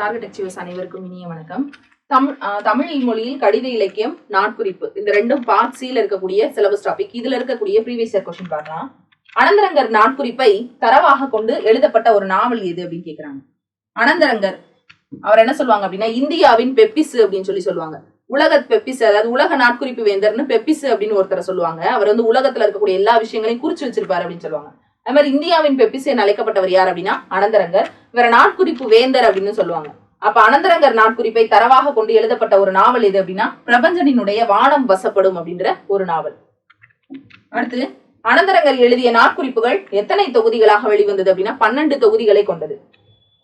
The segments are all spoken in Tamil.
டார்கெட் அச்சீவர்ஸ் அனைவருக்கும் இனிய வணக்கம். தமிழ் தமிழ் மொழியில் கடித இலக்கியம் நாட்குறிப்பு. இந்த ரெண்டும் பார்ட் சியில் இருக்கக்கூடிய சிலபஸ் டாபிக் இதுல இருக்கக்கூடிய ப்ரீவியஸ் இயர் கொஸ்டின் பார்க்கலாம். அனந்தரங்கர் நாட்குறிப்பை தரவாக கொண்டு எழுதப்பட்ட ஒரு நாவல் எது அப்படின்னு கேக்குறாங்க. அனந்தரங்கர் அவர் என்ன சொல்லுவாங்க அப்படின்னா இந்தியாவின் பெப்பிஸ் அப்படின்னு சொல்லி சொல்லுவாங்க. உலக பெப்பிஸ் அதாவது உலக நாட்குறிப்பு வேந்தர்னு பெப்பிஸ் அப்படின்னு ஒருத்தரை சொல்லுவாங்க. அவர் வந்து உலகத்துல இருக்கக்கூடிய எல்லா விஷயங்களையும் குறிச்சு வச்சிருப்பாரு அப்படின்னு சொல்லுவாங்க. அது மாதிரி இந்தியாவின் பெப்பிஸ் என அழைக்கப்பட்டவர் யார் அப்படின்னா அனந்தரங்கர். இவரை நாட்குறிப்பு வேந்தர் அப்படின்னு சொல்லுவாங்க. அப்ப அனந்தரங்கர் நாட்குறிப்பை தரவாக கொண்டு எழுதப்பட்ட ஒரு நாவல் எது அப்படின்னா பிரபஞ்சனினுடைய வானம் வசப்படும் அப்படின்ற ஒரு நாவல். அடுத்து அனந்தரங்கர் எழுதிய நாட்குறிப்புகள் எத்தனை தொகுதிகளாக வெளிவந்தது அப்படின்னா பன்னெண்டு தொகுதிகளை கொண்டது.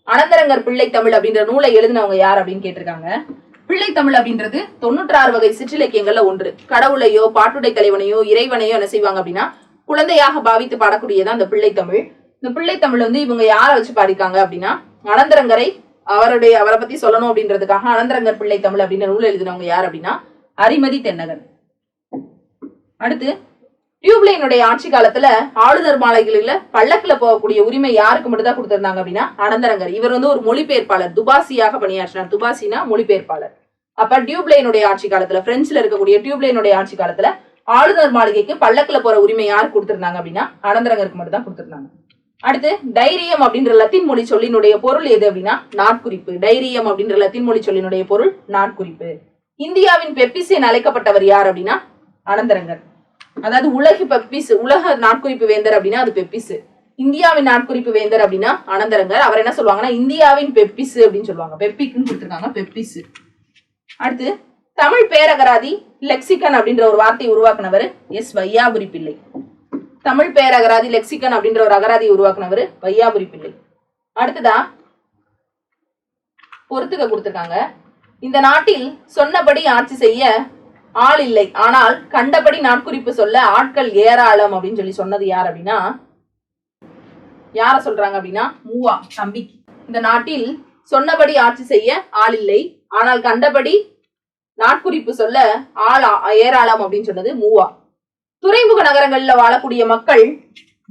அனந்தரங்கர் பிள்ளை தமிழ் அப்படின்ற நூலை எழுதினவங்க யார் அப்படின்னு கேட்டிருக்காங்க. பிள்ளை தமிழ் அப்படின்றது தொண்ணூற்றாறு வகை சிற்றிலக்கியங்கள்ல ஒன்று. கடவுளையோ பாட்டுடை தலைவனையோ இறைவனையோ என்ன செய்வாங்க அப்படின்னா குழந்தையாக பாவித்து பாடக்கூடியதான் அந்த பிள்ளை தமிழ். இந்த பிள்ளை தமிழ் வந்து இவங்க யாரை வச்சு பாடிக்காங்க அப்படின்னா அனந்தரங்கரை அவருடைய அவரை பத்தி சொல்லணும் அப்படின்றதுக்காக அனந்தரங்கர் பிள்ளை தமிழ் அப்படின்ற நூல் எழுதினவங்க யார் அப்படின்னா அரிமதி தென்னகன். அடுத்து டியூப்லைனுடைய ஆட்சி காலத்துல ஆளுநர் மாளிகையில பல்லக்குல போகக்கூடிய உரிமை யாருக்கு மட்டும் தான் கொடுத்திருந்தாங்க அப்படின்னா அனந்தரங்கர். இவர் வந்து ஒரு மொழிபெயர்ப்பாளர். துபாசியாக பணியாற்றினார். துபாசினா மொழிபெயர்ப்பாளர். அப்ப டியூப்லைனுடைய ஆட்சி காலத்துல பிரெஞ்சுல இருக்கக்கூடிய டியூப்லைனுடைய ஆட்சி காலத்துல ஆளுநர் மாளிகைக்கு பள்ளக்கில் போற உரிமை யாருக்கு கொடுத்திருந்தாங்க அப்படின்னா அனந்தரங்கருக்கு மட்டும் தான் கொடுத்திருந்தாங்க. அடுத்து டைரியம் அப்படின்ற லத்தின் மொழி சொல்லினுடைய பொருள் எது அப்படின்னா நாட்குறிப்பு. டைரியம் அப்படின்ற லத்தின் மொழி சொல்லினுடைய பொருள் நாட்குறிப்பு. இந்தியாவின் பெப்பிஸ் என அழைக்கப்பட்டவர் யார் அப்படின்னா அனந்தரங்கர். அதாவது உலக பெப்பிஸ் உலக நாட்குறிப்பு வேந்தர் அப்படின்னா அது பெப்பிஸ் இந்தியாவின் நாட்குறிப்பு வேந்தர் அப்படின்னா அனந்தரங்கர். அவர் என்ன சொல்லுவாங்கன்னா இந்தியாவின் பெப்பிஸ் அப்படின்னு சொல்லுவாங்க. பெப்பிக்னு கொடுத்துருக்காங்க பெப்பிஸ் அடுத்து தமிழ் பேரகராதி லெக்சிகன் அப்படின்ற ஒரு வார்த்தையை உருவாக்குனவர் எஸ் வையாபுரி பிள்ளை. தமிழ் பேரகராதி லெக்சிகன் அப்படின்ற ஒரு அகராதி உருவாக்குனவர் வையாபுரி பிள்ளை. அடுத்ததா பொறுத்துக்க கொடுத்துருக்காங்க. இந்த நாட்டில் சொன்னபடி ஆட்சி செய்ய ஆள் இல்லை. ஆனால் கண்டபடி நாட்குறிப்பு சொல்ல ஆட்கள் ஏராளம் அப்படின்னு சொல்லி சொன்னது யார் அப்படின்னா யார சொல்றாங்க அப்படின்னா மூவா தம்பி இந்த நாட்டில் சொன்னபடி ஆட்சி செய்ய ஆள் இல்லை. ஆனால் கண்டபடி நாட்குறிப்பு சொல்ல ஆள் ஏராளம் அப்படின்னு சொன்னது மூவா. துறைமுக நகரங்கள்ல வாழக்கூடிய மக்கள்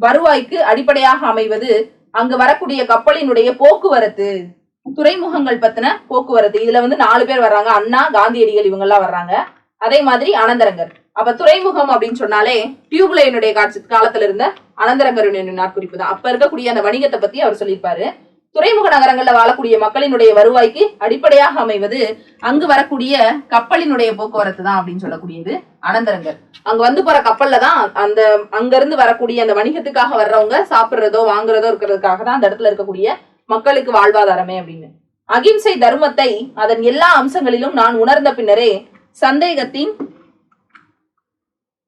வருவாய்க்கு அடிப்படையாக அமைவது அங்கு வரக்கூடிய கப்பலினுடைய போக்குவரத்து துறைமுகங்கள் பத்தின போக்குவரத்து. இதுல வந்து நாலு பேர் வர்றாங்க. அண்ணா காந்தியடிகள் இவங்க எல்லாம் வர்றாங்க. அதே மாதிரி அனந்தரங்கர். அப்ப துறைமுகம் அப்படின்னு சொன்னாலே டியூப்லைனுடைய காட்சி காலத்துல இருந்த அனந்தரங்கருடைய நாட்குறிப்பு தான். அப்ப இருக்கக்கூடிய அந்த வணிகத்தை பத்தி அவர் சொல்லியிருப்பாரு. துறைமுக நகரங்கள்ல வாழக்கூடிய மக்களினுடைய வருவாய்க்கு அடிப்படையாக அமைவது அங்கு வரக்கூடிய கப்பலினுடைய போக்குவரத்து தான் அப்படின்னு சொல்லக்கூடியது அனந்தரங்கள் அங்க வந்து போற கப்பல்ல தான் அந்த அங்க இருந்து வரக்கூடிய அந்த வணிகத்துக்காக வர்றவங்க சாப்பிடுறதோ வாங்குறதோ இருக்கிறதுக்காக தான் அந்த இடத்துல இருக்கக்கூடிய மக்களுக்கு வாழ்வாதாரமே அப்படின்னு. அகிம்சை தர்மத்தை அதன் எல்லா அம்சங்களிலும் நான் உணர்ந்த பின்னரே சந்தேகத்தின்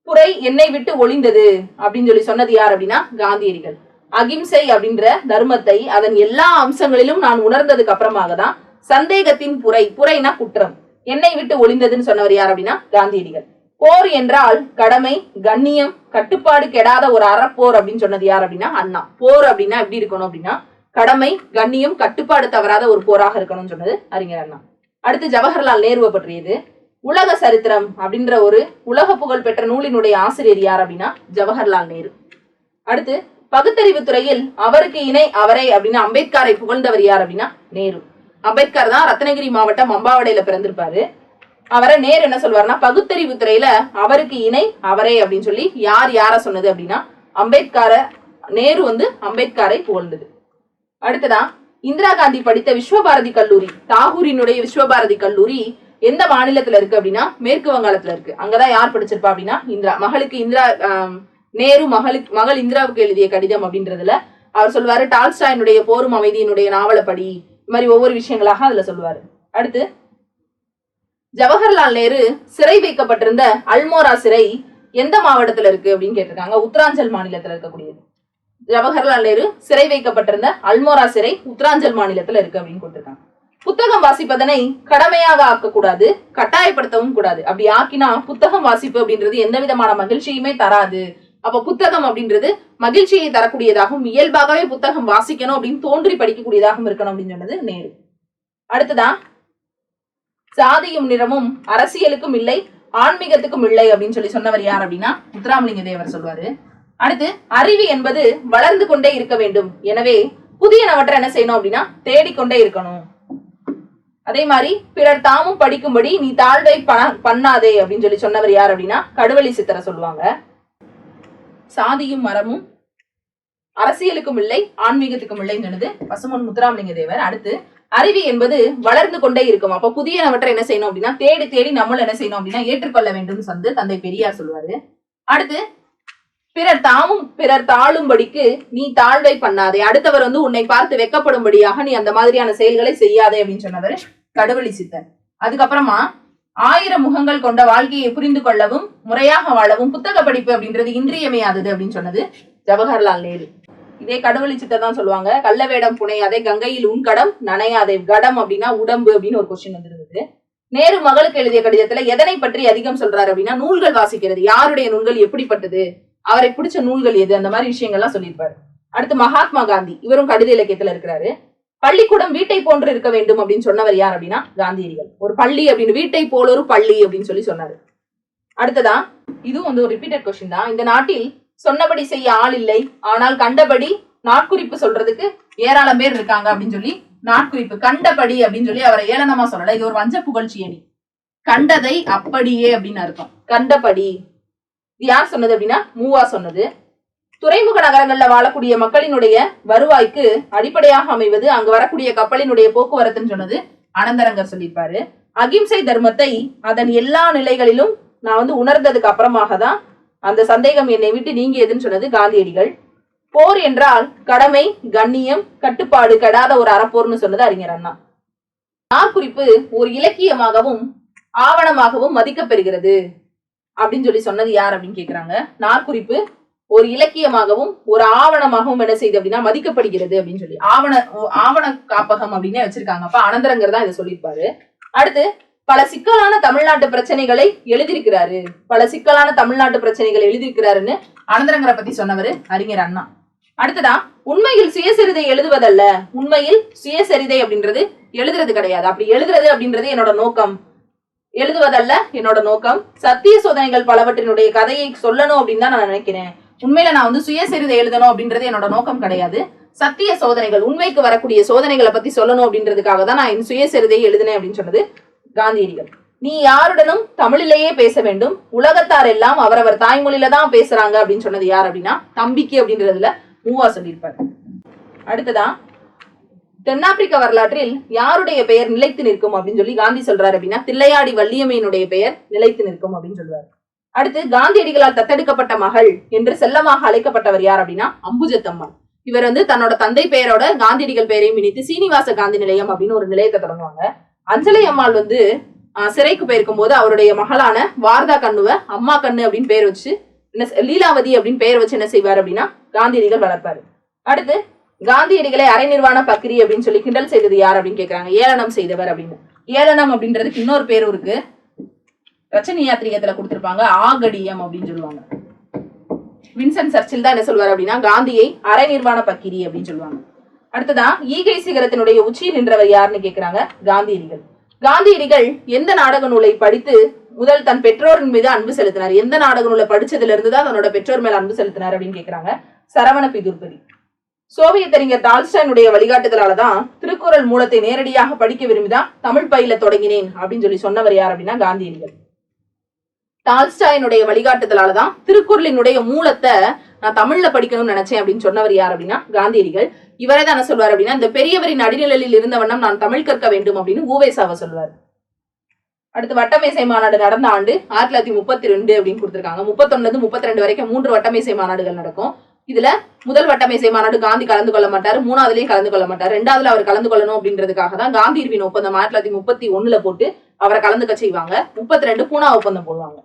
புரை என்னை விட்டு ஒளிந்தது அப்படின்னு சொல்லி சொன்னது யார் அப்படின்னா காந்தியடிகள். அகிம்சை அப்படின்ற தர்மத்தை அதன் எல்லா அம்சங்களிலும் நான் உணர்ந்ததுக்கு அப்புறமாக தான் சந்தேகத்தின் புரை புரைனா குற்றம். என்னை விட்டு ஒளிந்ததுன்னு சொன்னவர் யார் அப்படின்னா காந்தியடிகள். போர் என்றால் கடமை கண்ணியம் கட்டுப்பாடு கெடாத ஒரு அறப்போர் அப்படின்னு சொன்னது யார் அப்படின்னா அண்ணா. போர் அப்படின்னா எப்படி இருக்கணும் அப்படின்னா கடமை கண்ணியம் கட்டுப்பாடு தவறாத ஒரு போராக இருக்கணும்னு சொன்னது அறிஞர் அண்ணா. அடுத்து ஜவஹர்லால் நேருவை பற்றியது. உலக சரித்திரம் அப்படின்ற ஒரு உலக புகழ் பெற்ற நூலினுடைய ஆசிரியர் யார் அப்படின்னா ஜவஹர்லால் நேரு. அடுத்து பகுத்தறிவு துறையில் அவருக்கு இணை அவரே அப்படின்னு அம்பேத்கரை புகழ்ந்தவர் யார் அப்படின்னா நேரு. அம்பேத்கர் தான் ரத்னகிரி மாவட்டம் அம்பாவடையில பிறந்திருப்பாரு. அவரை நேரு என்ன சொல்வாருன்னா பகுத்தறிவு துறையில அவருக்கு இணை அவரே அப்படின்னு சொல்லி யார் யார சொன்னது அப்படின்னா அம்பேத்கார நேரு வந்து அம்பேத்கரை புகழ்ந்தது. அடுத்ததா இந்திரா காந்தி படித்த விஸ்வபாரதி கல்லூரி தாகூரினுடைய விஸ்வபாரதி கல்லூரி எந்த மாநிலத்துல இருக்கு அப்படின்னா மேற்கு வங்காளத்துல இருக்கு. அங்கதான் யார் படிச்சிருப்பா அப்படின்னா இந்திரா மகளுக்கு இந்திரா நேரு மகளுக்கு மகள் இந்திராவுக்கு எழுதிய கடிதம் அப்படின்றதுல அவர் சொல்லுவாரு டால்ஸ்டாயினுடைய போரும் அமைதியினுடைய நாவலப்படி. படி இந்த மாதிரி ஒவ்வொரு விஷயங்களாக அதுல சொல்லுவாரு. அடுத்து ஜவஹர்லால் நேரு சிறை வைக்கப்பட்டிருந்த அல்மோரா சிறை எந்த மாவட்டத்துல இருக்கு அப்படின்னு கேட்டிருக்காங்க. உத்தராஞ்சல் மாநிலத்துல இருக்கக்கூடியது. ஜவஹர்லால் நேரு சிறை வைக்கப்பட்டிருந்த அல்மோரா சிறை உத்தராஞ்சல் மாநிலத்துல இருக்கு அப்படின்னு கொடுத்திருக்காங்க. புத்தகம் வாசிப்பதனை கடமையாக ஆக்கக்கூடாது கட்டாயப்படுத்தவும் கூடாது. அப்படி ஆக்கினா புத்தகம் வாசிப்பு அப்படின்றது எந்த விதமான மகிழ்ச்சியுமே தராது. அப்ப புத்தகம் அப்படின்றது மகிழ்ச்சியை தரக்கூடியதாகவும் இயல்பாகவே புத்தகம் வாசிக்கணும் அப்படின்னு தோன்றி படிக்கக்கூடியதாகவும் இருக்கணும் அப்படின்னு சொன்னது நேரு. அடுத்ததா சாதியும் நிறமும் அரசியலுக்கும் இல்லை ஆன்மீகத்துக்கும் இல்லை அப்படின்னு சொல்லி சொன்னவர் யார் அப்படின்னா முத்துராமலிங்க தேவர் சொல்வாரு. அடுத்து அறிவு என்பது வளர்ந்து கொண்டே இருக்க வேண்டும். எனவே புதியனவற்றை என்ன செய்யணும் அப்படின்னா தேடிக்கொண்டே இருக்கணும். அதே மாதிரி பிறர் தாமும் படிக்கும்படி நீ தாழ்வை பண- பண்ணாதே அப்படின்னு சொல்லி சொன்னவர் யார் அப்படின்னா கடுவழி சித்தரை சொல்லுவாங்க. சாதியும் மரமும் அரசியலுக்கும் இல்லை ஆன்மீகத்துக்கும் இல்லை என்னது பசுமன் முத்துராமலிங்க தேவர். அடுத்து அறிவு என்பது வளர்ந்து கொண்டே இருக்கும். அப்ப புதியனவற்றை என்ன செய்யணும் அப்படின்னா தேடி தேடி நம்மளும் என்ன செய்யணும் அப்படின்னா ஏற்றுக்கொள்ள வேண்டும் வந்து தந்தை பெரியார் சொல்லுவாரு. அடுத்து பிறர் தாமும் பிறர் தாழும்படிக்கு நீ தாழ்வை பண்ணாதே. அடுத்தவர் வந்து உன்னை பார்த்து வெக்கப்படும்படியாக நீ அந்த மாதிரியான செயல்களை செய்யாதே அப்படின்னு சொன்னவர் கடுவழி சித்தர். அதுக்கப்புறமா ஆயிரம் முகங்கள் கொண்ட வாழ்க்கையை புரிந்து கொள்ளவும் முறையாக வாழவும் புத்தக படிப்பு அப்படின்றது இன்றியமையாதது அப்படின்னு சொன்னது ஜவஹர்லால் நேரு. இதே கடவுளி சித்தர் தான் சொல்லுவாங்க. கள்ள வேடம் புனையாதே கங்கையில் உன் கடம் நனையாதே. கடம் அப்படின்னா உடம்பு அப்படின்னு ஒரு கொஸ்டின் வந்திருந்தது. நேரு மகளுக்கு எழுதிய கடிதத்துல எதனை பற்றி அதிகம் சொல்றாரு அப்படின்னா நூல்கள் வாசிக்கிறது. யாருடைய நூல்கள் எப்படிப்பட்டது? அவரை பிடிச்ச நூல்கள் எது? அந்த மாதிரி விஷயங்கள்லாம் சொல்லியிருப்பாரு. அடுத்து மகாத்மா காந்தி. இவரும் கடித இலக்கியத்துல இருக்கிறாரு. பள்ளிக்கூடம் வீட்டை போன்று இருக்க வேண்டும் அப்படின்னு சொன்னவர் யார் அப்படின்னா காந்தியடிகள். ஒரு பள்ளி அப்படின்னு வீட்டை போல ஒரு பள்ளி அப்படின்னு சொல்லி சொன்னாரு. அடுத்ததா இதுவும் வந்து ஒரு ரிப்பீட்டட் கொஸ்டின் தான். இந்த நாட்டில் சொன்னபடி செய்ய ஆள் இல்லை. ஆனால் கண்டபடி நாட்குறிப்பு சொல்றதுக்கு ஏராளம் பேர் இருக்காங்க அப்படின்னு சொல்லி நாட்குறிப்பு கண்டபடி அப்படின்னு சொல்லி அவரை ஏளனமா சொல்லல. இது ஒரு வஞ்ச புகழ்ச்சி அணி. கண்டதை அப்படியே அப்படின்னு அர்த்தம். கண்டபடி. இது யார் சொன்னது அப்படின்னா மூவா சொன்னது. துறைமுக நகரங்கள்ல வாழக்கூடிய மக்களினுடைய வருவாய்க்கு அடிப்படையாக அமைவது அங்கு வரக்கூடிய கப்பலினுடைய போக்குவரத்துன்னு சொன்னது அனந்தரங்கர் சொல்லியிருப்பாரு. அகிம்சை தர்மத்தை அதன் எல்லா நிலைகளிலும் நான் வந்து உணர்ந்ததுக்கு அப்புறமாக தான் அந்த சந்தேகம் என்னை விட்டு நீங்கியதுன்னு சொன்னது காந்தியடிகள். போர் என்றால் கடமை கண்ணியம் கட்டுப்பாடு கெடாத ஒரு அறப்போர்னு சொன்னது அறிஞர் அண்ணா. நாக்குறிப்பு ஒரு இலக்கியமாகவும் ஆவணமாகவும் மதிக்கப்பெறுகிறது அப்படின்னு சொல்லி சொன்னது யார் அப்படின்னு கேக்குறாங்க? நாற்குறிப்பு ஒரு இலக்கியமாகவும் ஒரு ஆவணமாகவும் என்ன செய்யுது அப்படின்னா மதிக்கப்படுகிறது அப்படின்னு சொல்லி. ஆவண ஆவண காப்பகம் அப்படின்னே வச்சிருக்காங்க. அப்ப அனந்தரங்கர் தான் இதை சொல்லியிருப்பாரு. அடுத்து பல சிக்கலான தமிழ்நாட்டு பிரச்சனைகளை எழுதியிருக்கிறாரு. பல சிக்கலான தமிழ்நாட்டு பிரச்சனைகளை எழுதியிருக்கிறாருன்னு அனந்தரங்கரை பத்தி சொன்னவர் அறிஞர் அண்ணா. அடுத்ததா உண்மையில் சுயசரிதை எழுதுவதல்ல. உண்மையில் சுயசரிதை அப்படின்றது எழுதுறது கிடையாது. அப்படி எழுதுறது அப்படின்றது என்னோட நோக்கம். எழுதுவதல்ல என்னோட நோக்கம். சத்திய சோதனைகள் பலவற்றினுடைய கதையை சொல்லணும் அப்படின்னு தான் நான் நினைக்கிறேன். உண்மையில நான் வந்து சுயசரிதை எழுதணும் அப்படின்றது என்னோட நோக்கம் கிடையாது. சத்திய சோதனைகள் உண்மைக்கு வரக்கூடிய சோதனைகளை பத்தி சொல்லணும் அப்படின்றதுக்காக தான் நான் என் சுயசரிதையை எழுதினேன் அப்படின்னு சொன்னது காந்தியடிகள். நீ யாருடனும் தமிழிலேயே பேச வேண்டும். உலகத்தார் எல்லாம் அவரவர் தாய்மொழியில தான் பேசுறாங்க அப்படின்னு சொன்னது யார் அப்படின்னா தம்பிக்கு அப்படின்றதுல மூவா சொல்லியிருப்பார். அடுத்ததா தென்னாப்பிரிக்க வரலாற்றில் யாருடைய பெயர் நிலைத்து நிற்கும் அப்படின்னு சொல்லி காந்தி சொல்றாரு அப்படின்னா தில்லையாடி வள்ளியம்மையினுடைய பெயர் நிலைத்து நிற்கும் அப்படின்னு சொல்றாரு. அடுத்து காந்தியடிகளால் தத்தெடுக்கப்பட்ட மகள் என்று செல்லமாக அழைக்கப்பட்டவர் யார் அப்படின்னா அம்புஜத்தம்மன். இவர் வந்து தன்னோட தந்தை பெயரோட காந்தியடிகள் பெயரையும் இணைத்து சீனிவாச காந்தி நிலையம் அப்படின்னு ஒரு நிலையத்தை தொடங்குவாங்க. அஞ்சலை அம்மாள் வந்து சிறைக்கு போயிருக்கும் போது அவருடைய மகளான வாரதா கண்ணுவ அம்மா கண்ணு அப்படின்னு பேர் வச்சு என்ன செ- லீலாவதி அப்படின்னு பெயர் வச்சு என்ன செய்வார் அப்படின்னா காந்தியடிகள் வளர்ப்பாரு. அடுத்து காந்தியடிகளை அரை நிர்வாண பக்ரி அப்படின்னு சொல்லி கிண்டல் செய்தது யார் அப்படின்னு கேட்கிறாங்க ஏளனம் செய்தவர் அப்படின்னு. ஏளனம் அப்படின்றதுக்கு இன்னொரு பேரும் இருக்கு. ரச்சனை யாத்திரிகத்துல கொடுத்திருப்பாங்க. ஆகடியம் அப்படின்னு சொல்லுவாங்க. வின்சன் சர்ச்சில் தான் என்ன சொல்வார் அப்படின்னா காந்தியை அரை நிர்வாண பக்கிரி அப்படின்னு சொல்லுவாங்க. அடுத்ததா ஈகை சிகரத்தினுடைய உச்சியில் நின்றவர் யாருன்னு கேக்குறாங்க காந்தியடிகள். காந்தியடிகள் எந்த நாடக நூலை படித்து முதல் தன் பெற்றோரின் மீது அன்பு செலுத்தினார்? எந்த நாடக நூலை படிச்சதுல இருந்து தான் தன்னோட பெற்றோர் மேல அன்பு செலுத்தினார் அப்படின்னு கேக்குறாங்க சரவண பிதுர்பதி. சோவியத் அறிஞர் டால்ஸ்டனுடைய வழிகாட்டுதலால தான் திருக்குறள் மூலத்தை நேரடியாக படிக்க விரும்பிதான் தமிழ் பயில தொடங்கினேன் அப்படின்னு சொல்லி சொன்னவர் யார் அப்படின்னா காந்தியடிகள். டால்ஸ்டாயினுடைய வழிகாட்டுதலால தான் திருக்குறளினுடைய மூலத்தை நான் தமிழ்ல படிக்கணும்னு நினைச்சேன் அப்படின்னு சொன்னவர் யார் அப்படின்னா காந்தியடிகள். இவரே தான் என்ன சொல்வார் அப்படின்னா இந்த பெரியவரின் அடிநிலையில் இருந்த வண்ணம் நான் தமிழ் கற்க வேண்டும் அப்படின்னு ஊவேசாவை சொல்வார். அடுத்து வட்டமேசை மாநாடு நடந்த ஆண்டு ஆயிரத்தி தொள்ளாயிரத்தி முப்பத்தி ரெண்டு அப்படின்னு கொடுத்துருக்காங்க. முப்பத்தொன்னு இருந்து முப்பத்தி ரெண்டு வரைக்கும் மூன்று வட்டமேசை மாநாடுகள் நடக்கும். இதுல முதல் வட்டமேசை மாநாடு காந்தி கலந்து கொள்ள மாட்டார் மூணாவதுலயும் கலந்து கொள்ள மாட்டார். ரெண்டாவதுல அவர் கலந்து கொள்ளணும் அப்படின்றதுக்காக தான் காந்தி இருவின் ஒப்பந்தம் ஆயிரத்தி தொள்ளாயிரத்தி முப்பத்தி ஒண்ணுல போட்டு அவரை கலந்துக்க செய்வாங்க. முப்பத்தி ரெண்டு பூனா ஒப்பந்தம் போடுவாங்க.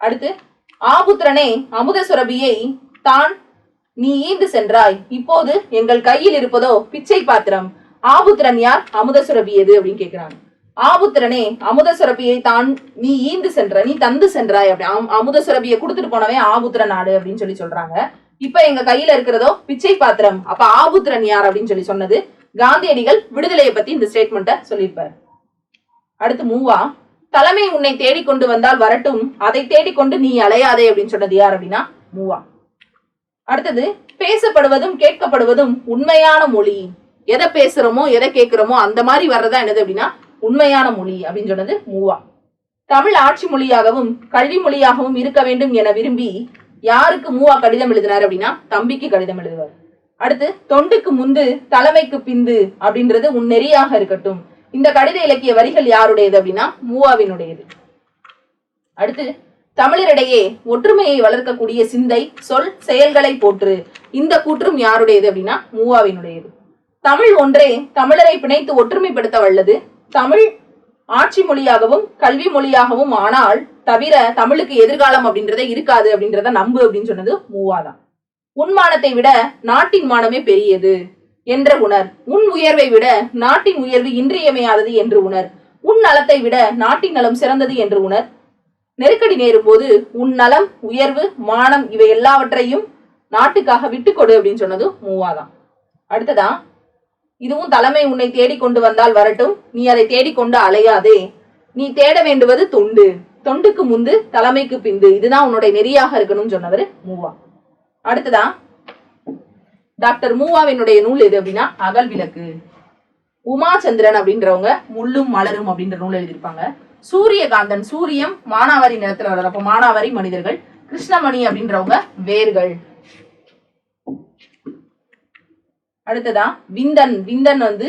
அடுத்து ஆபுத்திரனே அமுத சுரபியை தான் நீ ஈந்து சென்றாய். இப்போது எங்கள் கையில் இருப்பதோ பிச்சை பாத்திரம். ஆபுத்திரன் யார்? அமுத சுரபி எது? அப்படின்னு கேக்குறாங்க. ஆபுத்திரனே அமுத சுரபியை தான் நீ ஈந்து சென்ற நீ தந்து சென்றாய் அப்படி. அம்- அமுத சுரபியை கொடுத்துட்டு போனவன் ஆபுத்திர நாடு அப்படின்னு சொல்லி சொல்றாங்க. இப்ப எங்க கையில இருக்கிறதோ பிச்சை பாத்திரம். அப்ப ஆபுத்திரன் யார் அப்படின்னு சொல்லி சொன்னது காந்தியடிகள் விடுதலையை பத்தி இந்த ஸ்டேட்மெண்ட்டை சொல்லியிருப்பார். அடுத்து மூவா தலைமை உன்னை தேடிக்கொண்டு வந்தால் வரட்டும். அதை தேடிக்கொண்டு நீ அலையாதே அப்படின்னு சொன்னது யார் அப்படின்னா? மூவா. அடுத்தது பேசப்படுவதும் கேட்கப்படுவதும் உண்மையான மொழி. எதை பேசுறோமோ எதை கேட்கிறோமோ அந்த மாதிரி வர்றதா என்னது அப்படின்னா உண்மையான மொழி அப்படின்னு சொன்னது மூவா. தமிழ் ஆட்சி மொழியாகவும் கல்வி மொழியாகவும் இருக்க வேண்டும் என விரும்பி யாருக்கு மூவா கடிதம் எழுதினார் அப்படின்னா தம்பிக்கு கடிதம் எழுதுவார். அடுத்து தொண்டுக்கு முந்து தலைமைக்கு பிந்து அப்படின்றது உன் நெறியாக இருக்கட்டும். இந்த கடித இலக்கிய வரிகள் யாருடையது அப்படின்னா மூவாவினுடையது. அடுத்து தமிழரிடையே ஒற்றுமையை வளர்க்கக்கூடிய சிந்தை சொல் செயல்களை போற்று. இந்த கூற்றும் யாருடையது அப்படின்னா மூவாவினுடையது. தமிழ் ஒன்றே தமிழரை பிணைத்து ஒற்றுமைப்படுத்த வல்லது. தமிழ் ஆட்சி மொழியாகவும் கல்வி மொழியாகவும் ஆனால் தவிர தமிழுக்கு எதிர்காலம் அப்படின்றதே இருக்காது அப்படின்றத நம்பு அப்படின்னு சொன்னது மூவாதான். உன்மானத்தை விட நாட்டின் மானமே பெரியது. என்ற உணர். உன் உயர்வை விட நாட்டின் உயர்வு இன்றியமையாதது என்று உணர். உன் நலத்தை விட நாட்டின் நலம் சிறந்தது என்று உணர். நெருக்கடி நேரும் போது உன் நலம் உயர்வு மானம் இவை எல்லாவற்றையும் நாட்டுக்காக விட்டு கொடு அப்படின்னு சொன்னது மூவாதான். அடுத்ததா இதுவும் தலைமை உன்னை தேடிக்கொண்டு வந்தால் வரட்டும். நீ அதை தேடிக்கொண்டு அலையாதே. நீ தேட வேண்டுவது தொண்டு. தொண்டுக்கு முந்து தலைமைக்கு பிந்து. இதுதான் உன்னுடைய நெறியாக இருக்கணும்னு சொன்னவர் மூவா. அடுத்ததா டாக்டர் மூவாவினுடைய நூல் எது அப்படின்னா அகல் விளக்கு. உமாச்சந்திரன் அப்படின்றவங்க முள்ளும் மலரும் அப்படின்ற நூல் எழுதியிருப்பாங்க. சூரியகாந்தன் சூரியம் மானாவாரி நிலத்துல வர்றது அப்ப மானாவாரி மனிதர்கள் கிருஷ்ணமணி அப்படின்றவங்க வேர்கள். அடுத்ததா விந்தன். விந்தன் வந்து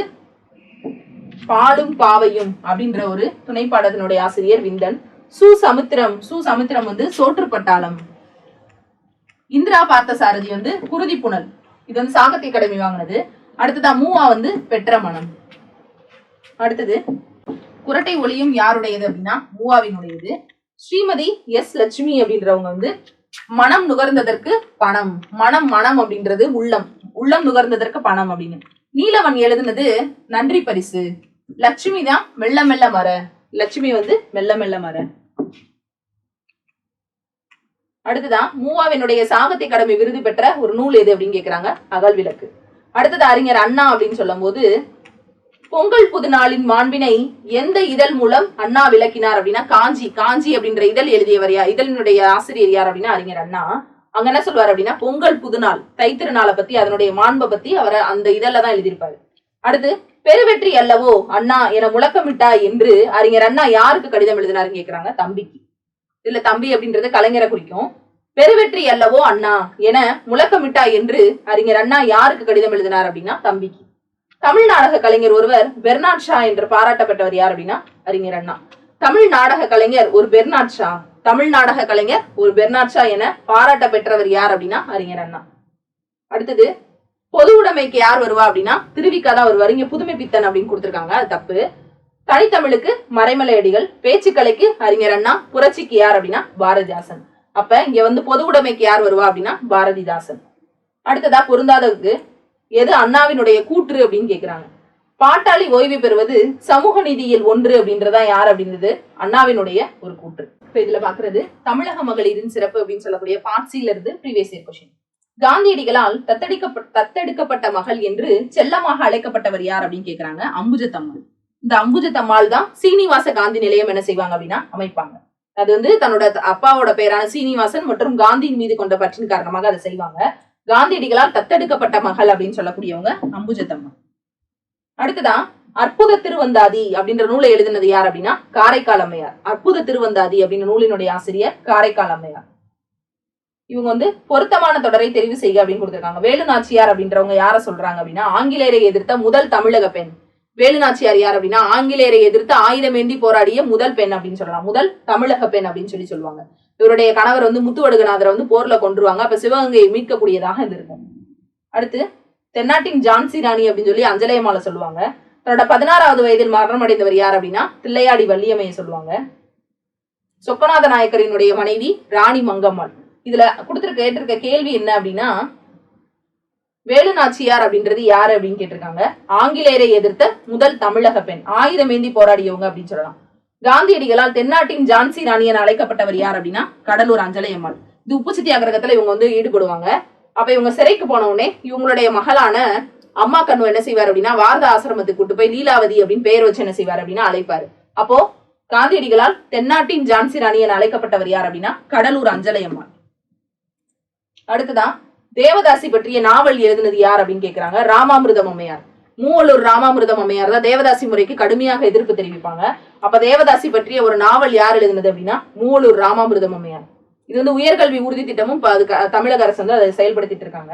பாலும் பாவையும் அப்படின்ற ஒரு துணைப்பாடத்தினுடைய ஆசிரியர் விந்தன். சு சமுத்திரம் சு சமுத்திரம் வந்து சோற்று பட்டாளம் இந்திரா பார்த்த சாரதி வந்து குருதி புனல். இது வந்து சாகித்ய அகாடமி வாங்கினது. அடுத்ததா மூவா வந்து பெற்ற மனம். அடுத்தது குரட்டை ஒளியும் யாருடையது அப்படின்னா மூவாவினுடையது. ஸ்ரீமதி எஸ் லட்சுமி அப்படின்றவங்க வந்து மனம் நுகர்ந்ததற்கு பணம். மனம் மனம் அப்படின்றது உள்ளம். உள்ளம் நுகர்ந்ததற்கு பணம் அப்படின்னு. நீலவன் எழுதுனது நன்றி பரிசு. லட்சுமி தான் மெல்ல மெல்ல மர. லட்சுமி வந்து மெல்ல மெல்ல மர. அடுத்ததான் மூவாவினுடைய சாகித்ய கடமை விருது பெற்ற ஒரு நூல் எது அப்படின்னு கேக்குறாங்க? அகல் விளக்கு. அடுத்தது அறிஞர் அண்ணா அப்படின்னு சொல்லும் போது பொங்கல் புது நாளின் மாண்பினை எந்த இதழ் மூலம் அண்ணா விளக்கினார் அப்படின்னா காஞ்சி காஞ்சி அப்படின்ற இதழ் எழுதியவர் யார் இதழினுடைய ஆசிரியர் யார் அப்படின்னா அறிஞர் அண்ணா. அங்க என்ன சொல்வார் அப்படின்னா பொங்கல் புதுநாள் தைத்திருநாளை பத்தி அதனுடைய மாண்பை பத்தி அவர் அந்த இதழ்ல தான் எழுதியிருப்பாரு. அடுத்து பெருவெற்றி அல்லவோ அண்ணா என முழக்கமிட்டா என்று அறிஞர் அண்ணா யாருக்கு கடிதம் எழுதினாருன்னு கேக்குறாங்க தம்பிக்கு. இதுல தம்பி அப்படின்றது கலைஞரை குறிக்கும். பெருவெற்றி அல்லவோ அண்ணா என முழக்கமிட்டா என்று அறிஞர் அண்ணா யாருக்கு கடிதம் எழுதினார் அப்படின்னா தம்பிக்கு. தமிழ் நாடக கலைஞர் ஒருவர் பெர்னாட் ஷா என்று பாராட்டப்பட்டவர் யார் அப்படின்னா அறிஞர் அண்ணா. தமிழ் நாடக கலைஞர் ஒரு பெர்னாட் ஷா. தமிழ் நாடக கலைஞர் ஒரு பெர்னாட் ஷா என பாராட்ட பெற்றவர் யார் அப்படின்னா அறிஞர் அண்ணா. அடுத்தது பொது உடைமைக்கு யார் வருவா அப்படின்னா திருவிக்கா தான் வருவார். இங்க புதுமை பித்தன் அப்படின்னு கொடுத்துருக்காங்க. அது தப்பு. தனித்தமிழுக்கு மறைமலையடிகள் பேச்சுக்கலைக்கு அறிஞர் அண்ணா புரட்சிக்கு யார் அப்படின்னா பாரதிதாசன். அப்ப இங்க வந்து பொது உடைமைக்கு யார் வருவா அப்படின்னா பாரதிதாசன். அடுத்ததா பொருந்தாததுக்கு எது அண்ணாவினுடைய கூற்று அப்படின்னு கேக்குறாங்க. பாட்டாளி ஓய்வு பெறுவது சமூக நீதியில் ஒன்று அப்படின்றதா யார் அப்படின்றது அண்ணாவினுடைய ஒரு கூற்று. இப்ப இதுல பாக்குறது தமிழக மகளிரின் சிறப்பு அப்படின்னு சொல்லக்கூடிய பார்ட்சியில இருந்து ப்ரீவியஸ் இயர் கொஸ்டின் காந்தியடிகளால் தத்தெடுக்கப்பட்ட தத்தெடுக்கப்பட்ட மகள் என்று செல்லமாக அழைக்கப்பட்டவர் யார் அப்படின்னு கேக்குறாங்க அம்புஜத்தம்மாள் இந்த அம்புஜத்தம்மாள் தான் சீனிவாச காந்தி நிலையம் என்ன செய்வாங்க அப்படின்னா? அமைப்பாங்க. அது வந்து தன்னோட அப்பாவோட பெயரான சீனிவாசன் மற்றும் காந்தியின் மீது கொண்ட பற்றின் காரணமாக அதை செய்வாங்க. காந்தியடிகளால் தத்தெடுக்கப்பட்ட மகள் அப்படின்னு சொல்லக்கூடியவங்க அம்புஜத்தம்மா அடுத்ததான் அற்புத திருவந்தாதி அப்படின்ற நூலை எழுதினது யார் அப்படின்னா? காரைக்கால் அம்மையார். அற்புத திருவந்தாதி அப்படின்ற நூலினுடைய ஆசிரியர் காரைக்கால் அம்மையார். இவங்க வந்து பொருத்தமான தொடரை தெரிவு செய்ய அப்படின்னு கொடுத்திருக்காங்க. வேலு நாச்சியார் அப்படின்றவங்க யார சொல்றாங்க அப்படின்னா ஆங்கிலேயரை எதிர்த்த முதல் தமிழக பெண். வேலுநாச்சியார் யார் அப்படின்னா ஆங்கிலேயரை எதிர்த்து ஆயுதமேந்தி போராடிய முதல் பெண் அப்படின்னு சொல்லலாம். முதல் தமிழக பெண் அப்படின்னு சொல்லி சொல்லுவாங்க. இவருடைய கணவர் வந்து முத்துவடுகநாதரை வந்து போர்ல கொண்டுருவாங்க அப்ப சிவகங்கையை மீட்கக்கூடியதாக இருந்திருக்கும். அடுத்து தென்னாட்டின் ஜான்சி ராணி அப்படின்னு சொல்லி அஞ்சலையம்மாளை சொல்லுவாங்க. தன்னோட பதினாறாவது வயதில் மரணம் அடைந்தவர் யார் அப்படின்னா தில்லையாடி வள்ளியம்மையை சொல்லுவாங்க. சொக்கநாத நாயக்கரினுடைய மனைவி ராணி மங்கம்மாள். இதுல கொடுத்திருக்க கேட்டிருக்க கேள்வி என்ன அப்படின்னா வேலு நாச்சியார் அப்படின்றது யாரு அப்படின்னு கேட்டிருக்காங்க. ஆங்கிலேயரை எதிர்த்த முதல் தமிழக பெண். ஆயுதமேந்தி போராடியவங்க அப்படின்னு சொல்லலாம். காந்தியடிகளால் தென்னாட்டின் ஜான்சி ராணி என அழைக்கப்பட்டவர் யார் அப்படின்னா கடலூர் அஞ்சலையம்மாள். இது உப்பு சத்தியாகிரகத்துல இவங்க வந்து ஈடுபடுவாங்க. அப்ப இவங்க சிறைக்கு போன உடனே இவங்களுடைய மகளான அம்மா கண்ணு என்ன செய்வார் அப்படின்னா வாரத ஆசிரமத்துக்கு கூட்டு போய் லீலாவதி அப்படின்னு பெயர் வச்சு என்ன செய்வார் அப்படின்னா அழைப்பாரு. அப்போ காந்தியடிகளால் தென்னாட்டின் ஜான்சி ராணி என அழைக்கப்பட்டவர் யார் அப்படின்னா கடலூர் அஞ்சலையம்மாள். அடுத்ததான் தேவதாசி பற்றிய நாவல் எழுதினது யார் அப்படின்னு கேக்குறாங்க ராமாமிர்தம் அம்மையார். மூவலூர் ராமாமிருதம் அம்மையார் தான் தேவதாசி முறைக்கு கடுமையாக எதிர்ப்பு தெரிவிப்பாங்க. அப்ப தேவதாசி பற்றிய ஒரு நாவல் யார் எழுதினது அப்படின்னா மூவலூர் ராமாமிருதம் அம்மையார். இது வந்து உயர்கல்வி உறுதி திட்டமும் தமிழக அரசு வந்து அதை செயல்படுத்திட்டு இருக்காங்க.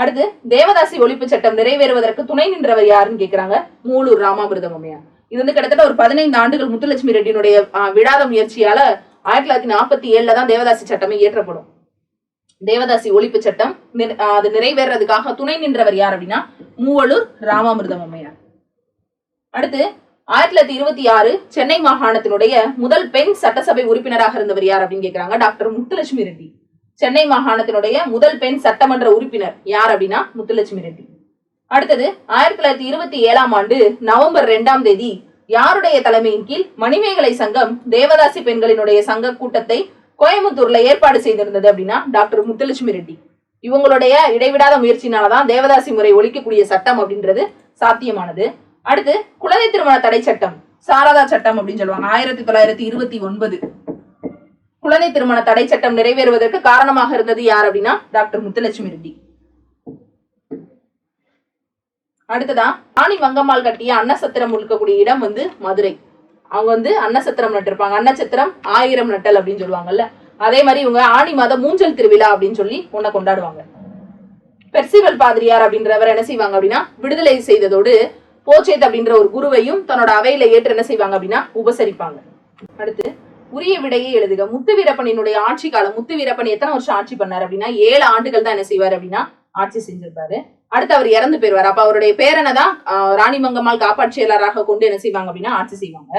அடுத்து தேவதாசி ஒழிப்பு சட்டம் நிறைவேறுவதற்கு துணை நின்றவர் யாருன்னு கேக்குறாங்க மூலூர் ராமாமிர்தம் அம்மையார். இது வந்து கிட்டத்தட்ட ஒரு பதினைந்து ஆண்டுகள் முத்துலட்சுமி ரெட்டியினுடைய விடாத முயற்சியால ஆயிரத்தி தொள்ளாயிரத்தி நாற்பத்தி ஏழுல தான் தேவதாசி சட்டமே இயற்றப்படும். தேவதாசி ஒழிப்பு சட்டம் அது நிறைவேறதுக்காக துணை நின்றவர் யார் அப்படின்னா மூவலூர் ராமாமிர்தம் அம்மையார். அடுத்து ஆயிரத்தி தொள்ளாயிரத்தி இருபத்தி ஆறு சென்னை மாகாணத்தினுடைய முதல் பெண் சட்டசபை உறுப்பினராக இருந்தவர் யார் அப்படின்னு கேக்குறாங்க? டாக்டர் முத்துலட்சுமி ரெட்டி. சென்னை மாகாணத்தினுடைய முதல் பெண் சட்டமன்ற உறுப்பினர் யார் அப்படின்னா முத்துலட்சுமி ரெட்டி. அடுத்தது ஆயிரத்தி தொள்ளாயிரத்தி இருபத்தி ஏழாம் ஆண்டு நவம்பர் ரெண்டாம் தேதி யாருடைய தலைமையின் கீழ் மணிமேகலை சங்கம் தேவதாசி பெண்களினுடைய சங்க கூட்டத்தை கோயம்புத்தூர்ல ஏற்பாடு செய்திருந்தது அப்படின்னா டாக்டர் முத்துலட்சுமி ரெட்டி. இவங்களுடைய இடைவிடாத முயற்சினாலதான் தேவதாசி முறை ஒழிக்கக்கூடிய சட்டம் அப்படின்றது சாத்தியமானது. அடுத்து குழந்தை திருமண தடை சட்டம் சாரதா சட்டம் அப்படின்னு சொல்லுவாங்க ஆயிரத்தி தொள்ளாயிரத்தி இருபத்தி ஒன்பது. குழந்தை திருமண தடை சட்டம் நிறைவேறுவதற்கு காரணமாக இருந்தது யார் அப்படின்னா டாக்டர் முத்துலட்சுமி ரெட்டி. அடுத்ததான் ராணி வங்கம்மாள் கட்டிய அன்னசத்திரம் இருக்கக்கூடிய இடம் வந்து மதுரை. அவங்க வந்து அன்னசத்திரம் நட்டிருப்பாங்க அன்னச்சத்திரம் ஆயிரம் நட்டல் அப்படின்னு சொல்லுவாங்கல்ல. அதே மாதிரி இவங்க ஆணி மாதம் மூஞ்சல் திருவிழா அப்படின்னு சொல்லி ஒன்ன கொண்டாடுவாங்க. பெர்சிவல் பாதிரியார் அப்படின்றவர் என்ன செய்வாங்க அப்படின்னா விடுதலை செய்ததோடு போச்சேத் அப்படின்ற ஒரு குருவையும் தன்னோட அவையில ஏற்று என்ன செய்வாங்க அப்படின்னா உபசரிப்பாங்க. அடுத்து உரிய விடையை எழுதுக. முத்து வீரப்பனினுடைய ஆட்சி காலம் முத்து வீரப்பன் எத்தனை வருஷம் ஆட்சி பண்ணார் அப்படின்னா ஏழு ஆண்டுகள் தான் என்ன செய்வார் அப்படின்னா ஆட்சி செஞ்சிருப்பாரு. அடுத்து அவர் இறந்து போயிருவார் அப்ப அவருடைய பேரனை தான் ராணி மங்கம்மாள் காப்பாட்சியாளராக கொண்டு என்ன செய்வாங்க அப்படின்னா ஆட்சி செய்வாங்க.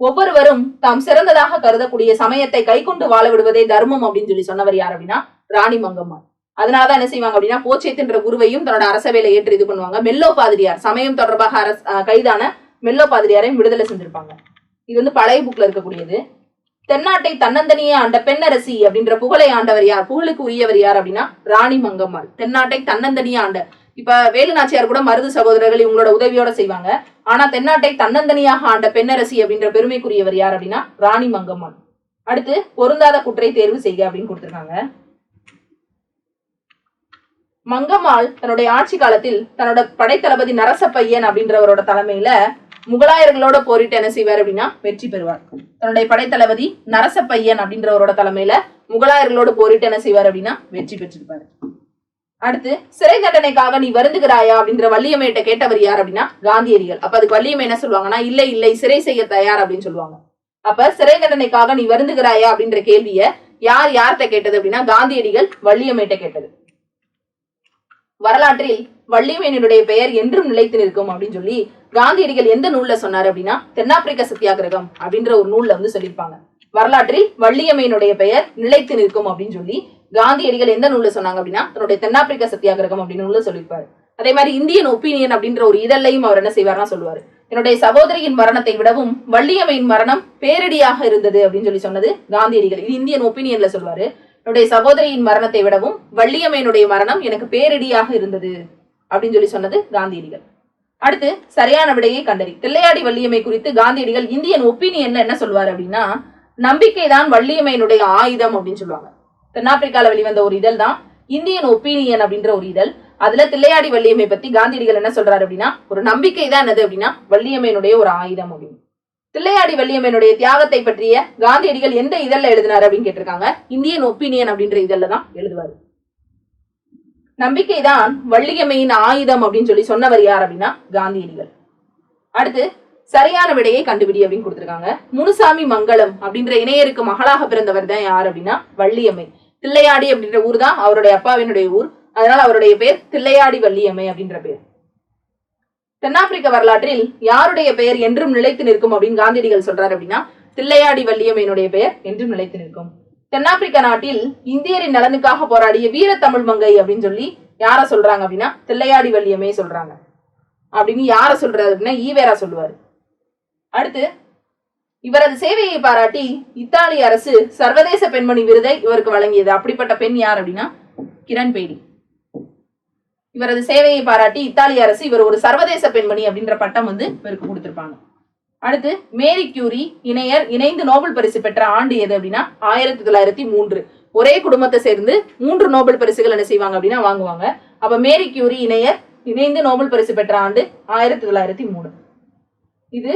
ஒவ்வொருவரும் தாம் சிறந்ததாக கருதக்கூடிய சமயத்தை கைக்கொண்டு வாழ விடுவதே தர்மம் அப்படின்னு சொல்லி சொன்னவர் யார் அப்படின்னா ராணி மங்கம்மாள். அதனாலதான் என்ன செய்வாங்க அப்படின்னா போச்சேத்துன்ற குருவையும் தன்னோட அரசவையில ஏற்று இது பண்ணுவாங்க. மெல்லோ பாதிரியார் சமயம் தொடர்பாக அரச கைதான மெல்லோ பாதிரியாரையும் விடுதலை செஞ்சிருப்பாங்க. இது வந்து பழைய புக்ல இருக்கக்கூடியது. தென்னாட்டை தன்னந்தனியே ஆண்ட பெண்ணரசி அப்படின்ற புகழை ஆண்டவர் யார் புகழுக்கு உரியவர் யார் அப்படின்னா ராணி மங்கம்மாள். தென்னாட்டை தன்னந்தனியே ஆண்ட இப்ப வேலு நாச்சியார் கூட மருது சகோதரர்கள் இவங்களோட உதவியோட செய்வாங்க. ஆனா தென்னாட்டை தன்னந்தனியாக ஆண்ட பெண்ணரசி அப்படின்ற பெருமைக்குரியவர் யார் அப்படின்னா ராணி மங்கம்மாள். அடுத்து பொருந்தாத குற்றை தேர்வு செய்க அப்படின்னு கொடுத்திருக்காங்க. மங்கம்மாள் தன்னுடைய ஆட்சி காலத்தில் தன்னோட படைத்தளபதி நரசப்பையன் அப்படின்றவரோட தலைமையில முகலாயர்களோட போரிட்டு என்ன செய்வார் அப்படின்னா வெற்றி பெறுவார். தன்னுடைய படைத்தளபதி நரசப்பையன் அப்படின்றவரோட தலைமையில முகலாயர்களோட போரிட்டு என்ன செய்வார் அப்படின்னா வெற்றி பெற்றிருப்பாரு. அடுத்து சிறை தண்டனைக்காக நீ வருந்துகிறாயா அப்படின்ற வள்ளியம்மையிட்ட கேட்டவர் யார் அப்படின்னா காந்தியடிகள். அப்ப அதுக்கு வள்ளியம்மை என்ன சொல்லுவாங்கன்னா இல்லை இல்லை சிறை செய்ய தயார் அப்படின்னு சொல்லுவாங்க. அப்ப சிறை தண்டனைக்காக நீ வருந்துகிறாயா அப்படின்ற கேள்விய யார் யார்கிட்ட கேட்டது அப்படின்னா காந்தியடிகள் வள்ளியம்மையிட்ட கேட்டது. வரலாற்றில் வள்ளியம்மையினுடைய பெயர் என்றும் நிலைத்து நிற்கும் அப்படின்னு சொல்லி காந்தியடிகள் எந்த நூல்ல சொன்னார் அப்படின்னா தென்னாப்பிரிக்க சத்தியாகிரகம் அப்படின்ற ஒரு நூல்ல வந்து சொல்லியிருப்பாங்க. வரலாற்றில் வள்ளியம்மையினுடைய பெயர் நிலைத்து நிற்கும் அப்படின்னு சொல்லி காந்தியடிகள் எந்த நூல்ல சொன்னாங்க அப்படின்னா தன்னுடைய தென்னாப்பிரிக்க சத்தியாகிரகம் அப்படின்னு நூல்ல சொல்லியிருப்பாரு. அதே மாதிரி இந்தியன் ஒப்பீனியன் அப்படின்ற ஒரு இதழையும் அவர் என்ன செய்வார்னா சொல்லுவாரு. என்னுடைய சகோதரியின் மரணத்தை விடவும் வள்ளியம்மையின் மரணம் பேரிடியாக இருந்தது அப்படின்னு சொல்லி சொன்னது காந்தியடிகள் இது இந்தியன் ஒப்பீனியன்ல சொல்வாரு என்னுடைய சகோதரியின் மரணத்தை விடவும் வள்ளியம்மையினுடைய மரணம் எனக்கு பேரிடியாக இருந்தது அப்படின்னு சொல்லி சொன்னது காந்தியடிகள் அடுத்து சரியான விடையை கண்டறி. தில்லையாடி வள்ளியம்மை குறித்து காந்தியடிகள் இந்தியன் ஒப்பீனியன்ல என்ன சொல்வார் அப்படின்னா நம்பிக்கைதான் வள்ளியம்மையினுடைய ஆயுதம் அப்படின்னு சொல்லுவாங்க. தென்னாப்பிரிக்கால வெளிவந்த ஒரு இதழ் தான் இந்தியன் ஒப்பீனியன் அப்படின்ற ஒரு இதழ். அதுல தில்லையாடி வள்ளியம்மை பத்தி காந்தியடிகள் என்ன சொல்றாரு அப்படின்னா ஒரு நம்பிக்கை தான் என்னது அப்படின்னா வள்ளியம்மையினுடைய ஒரு ஆயுதம் அப்படின்னு. தில்லையாடி வள்ளியம்மையினுடைய தியாகத்தை பற்றிய காந்தியடிகள் எந்த இதழ்ல எழுதினார் அப்படின்னு கேட்டிருக்காங்க. இந்தியன் ஒப்பீனியன் அப்படின்ற இதழ்ல தான் எழுதுவாரு. நம்பிக்கைதான் வள்ளியம்மையின் ஆயுதம் அப்படின்னு சொல்லி சொன்னவர் யார் அப்படின்னா காந்தியடிகள். அடுத்து சரியான விடையை கண்டுபிடி அப்படின்னு கொடுத்துருக்காங்க. முனுசாமி மங்களம் அப்படின்ற இணையருக்கு மகளாக பிறந்தவர் தான் யார் அப்படின்னா வள்ளியம்மை. தில்லையாடி அப்படின்ற ஊர் தான் அவருடைய அப்பாவினுடைய ஊர். அதனால அவருடைய பேர் தில்லையாடி வள்ளியம்மை அப்படின்ற பேர். தென்னாப்பிரிக்க வரலாற்றில் யாருடைய பெயர் என்றும் நிலைத்து நிற்கும் அப்படின்னு காந்தியடிகள் சொல்றாரு அப்படின்னா தில்லையாடி வள்ளியம்மையினுடைய பெயர் என்றும் நிலைத்து நிற்கும். தென்னாப்பிரிக்க நாட்டில் இந்தியரின் நலனுக்காக போராடிய வீர தமிழ் மங்கை அப்படின்னு சொல்லி யார சொல்றாங்க அப்படின்னா தில்லையாடி வள்ளியம்மையை சொல்றாங்க. அப்படின்னு யார சொல்றாரு அப்படின்னா ஈவேரா சொல்லுவாரு. அடுத்து இவரது சேவையை பாராட்டி இத்தாலி அரசு சர்வதேச பெண்மணி விருதை இவருக்கு வழங்கியது. அப்படிப்பட்ட பெண் யார் அப்படின்னா கிரண் பேடி. இவரது சேவையை பாராட்டி இத்தாலி அரசு இவர் ஒரு சர்வதேச பெண்மணி அப்படின்ற பட்டம் வந்து இவருக்கு கொடுத்திருப்பாங்க. அடுத்து மேரி கியூரி இணையர் இணைந்து நோபல் பரிசு பெற்ற ஆண்டு எது அப்படின்னா ஆயிரத்தி தொள்ளாயிரத்தி மூன்று. ஒரே குடும்பத்தை சேர்ந்து மூன்று நோபல் பரிசுகள் என்ன செய்வாங்க அப்படின்னா வாங்குவாங்க. அப்ப மேரி கியூரி இணையர் இணைந்து நோபல் பரிசு பெற்ற ஆண்டு ஆயிரத்தி தொள்ளாயிரத்தி மூணு. இது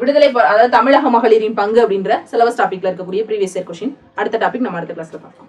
விடுதலை அதாவது தமிழக மகளிரின் பங்கு அப்படின்ற சிலபஸ் டாபிக்ல இருக்கக்கூடிய ப்ரீவியஸ் இயர் கொஸ்டின் அடுத்த டாபிக் நம்ம அடுத்த கிளாஸ்ல பார்ப்போம்.